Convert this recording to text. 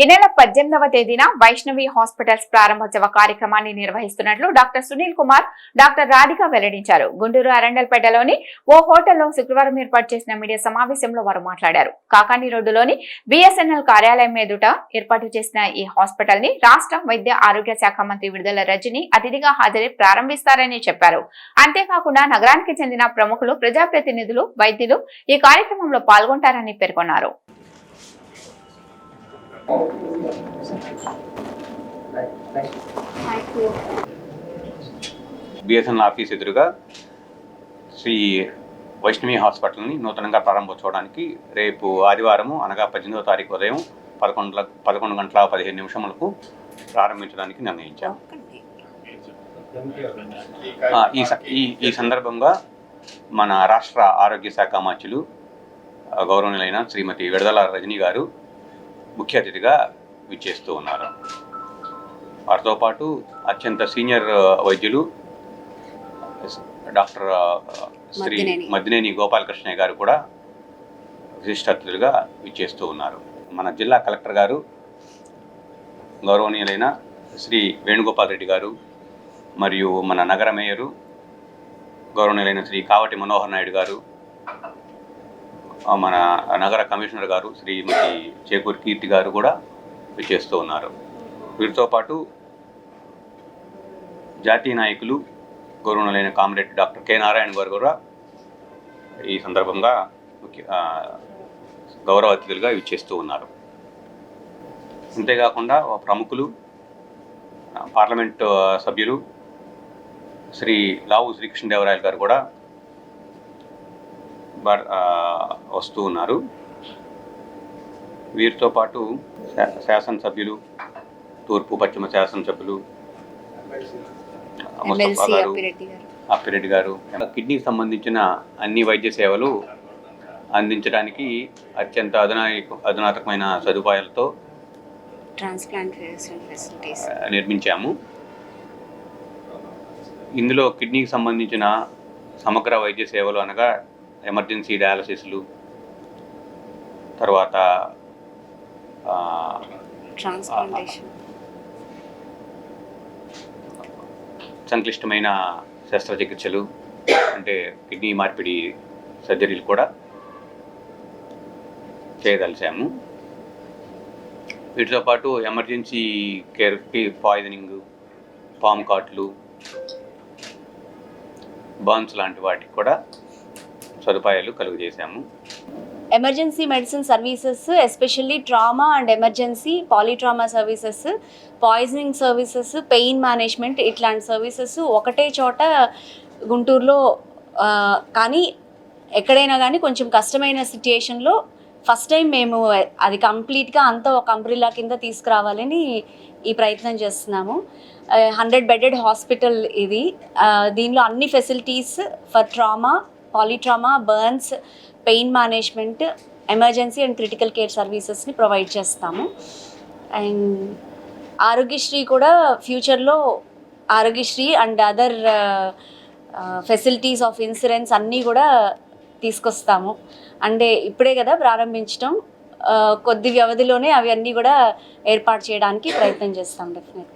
ఈ నెల పద్దెనిమిదవ తేదీన వైష్ణవి హాస్పిటల్స్ ప్రారంభోత్సవ కార్యక్రమాన్ని నిర్వహిస్తున్నట్లు డాక్టర్ సునీల్ కుమార్ డాక్టర్ రాధిక వెల్లడించారు. గుంటూరు అరండల్పేటలోని ఓ హోటల్లో శుక్రవారం ఏర్పాటు చేసిన మీడియా సమావేశంలో వారు మాట్లాడారు. కాకాని రోడ్డులోని బిఎస్ఎన్ఎల్ కార్యాలయం ఎదుట ఏర్పాటు చేసిన ఈ హాస్పిటల్ని రాష్ట్ర వైద్య ఆరోగ్య శాఖ మంత్రి విడుదల రజని అతిథిగా హాజరై ప్రారంభిస్తారని చెప్పారు. అంతేకాకుండా నగరానికి చెందిన ప్రముఖులు ప్రజాప్రతినిధులు వైద్యులు ఈ కార్యక్రమంలో పాల్గొంటారని పేర్కొన్నారు. బిఎస్ఎన్ ఆఫీస్ ఎదురుగా శ్రీ వైష్ణవి హాస్పిటల్ని నూతనంగా ప్రారంభించుకోవడానికి రేపు ఆదివారము అనగా పద్దెనిమిదో తారీఖు ఉదయం పదకొండు పదకొండు గంటల పదిహేను నిమిషములకు ప్రారంభించడానికి నిర్ణయించాం. ఈ ఈ సందర్భంగా మన రాష్ట్ర ఆరోగ్య శాఖ మంత్రులు గౌరవనీయులైన శ్రీమతి విడదల రజనీ గారు ముఖ్య అతిథిగా విచ్చేస్తూ ఉన్నారు వారితో పాటు అత్యంత సీనియర్ వైద్యులు డాక్టర్ శ్రీ మద్దినేని. గోపాలకృష్ణయ్య గారు కూడా విశిష్ట అతిథులుగా విచ్చేస్తూ ఉన్నారు మన జిల్లా కలెక్టర్ గారు గౌరవనీయులైన శ్రీ వేణుగోపాల్ రెడ్డి గారు మరియు మన నగర మేయరు గౌరవనీయులైన శ్రీ కావటి మనోహర్ నాయుడు గారు మన నగర కమిషనర్ గారు శ్రీమతి చేకూరి కీర్తి గారు కూడా విచ్చేస్తూ ఉన్నారు. వీరితో పాటు జాతీయ నాయకులు గౌరవనీయులైన comrade doctor K Narayana garu కూడా ఈ సందర్భంగా ముఖ్య గౌరవ అతిథులుగా ఇచ్చేస్తూ ఉన్నారు. అంతేకాకుండా ప్రముఖులు పార్లమెంటు పార్లమెంట్ సభ్యులు శ్రీ లావు శ్రీకృష్ణదేవరాయలు గారు కూడా బర్- వస్తూ ఉన్నారు. వీరితో పాటు శాసనసభ్యులు తూర్పు పశ్చిమ శాసనసభ్యులు ముస్తఫా గారు అప్పిరెడ్డి గారు. కిడ్నీకి సంబంధించిన అన్ని వైద్య సేవలు అందించడానికి అత్యంత అధునాయక అధునాతకమైన సదుపాయాలతో నిర్మించాము. ఇందులో కిడ్నీకి సంబంధించిన సమగ్ర వైద్య సేవలు అనగా ఎమర్జెన్సీ డయాలసిస్లు తర్వాత సంక్లిష్టమైన శస్త్రచికిత్సలు అంటే కిడ్నీ మార్పిడి సర్జరీలు కూడా చేయదలిచాము. వీటితో పాటు ఎమర్జెన్సీ కేర్కి పాయిజనింగ్ పామ్ కాట్లు బాన్స్ లాంటి వాటికి కూడా సదుపాయాలు కలుగజేశాము. Emergency medicine services especially trauma and emergency polytrauma services poisoning services pain management ఇట్లాంటి సర్వీసెస్ ఒకటే చోట గుంటూరులో కానీ ఎక్కడైనా కానీ కొంచెం కష్టమైన సిచ్యుయేషన్లో ఫస్ట్ టైం మేము అది కంప్లీట్గా అంతా ఒక అంబ్రిల్లా కింద తీసుకురావాలని ఈ ప్రయత్నం చేస్తున్నాము. హండ్రెడ్ బెడెడ్ హాస్పిటల్ ఇది. దీనిలో అన్ని facilities for trauma polytrauma burns pain management emergency and critical care సర్వీసెస్ని provide చేస్తాము. అండ్ ఆరోగ్యశ్రీ కూడా ఫ్యూచర్లో Aarogyasri and other facilities of insurance అన్నీ కూడా తీసుకొస్తాము. అంటే ఇప్పుడే కదా ప్రారంభించడం uh, కొద్ది వ్యవధిలోనే అవి అన్నీ కూడా ఏర్పాటు చేయడానికి ప్రయత్నం చేస్తాం డెఫినెట్గా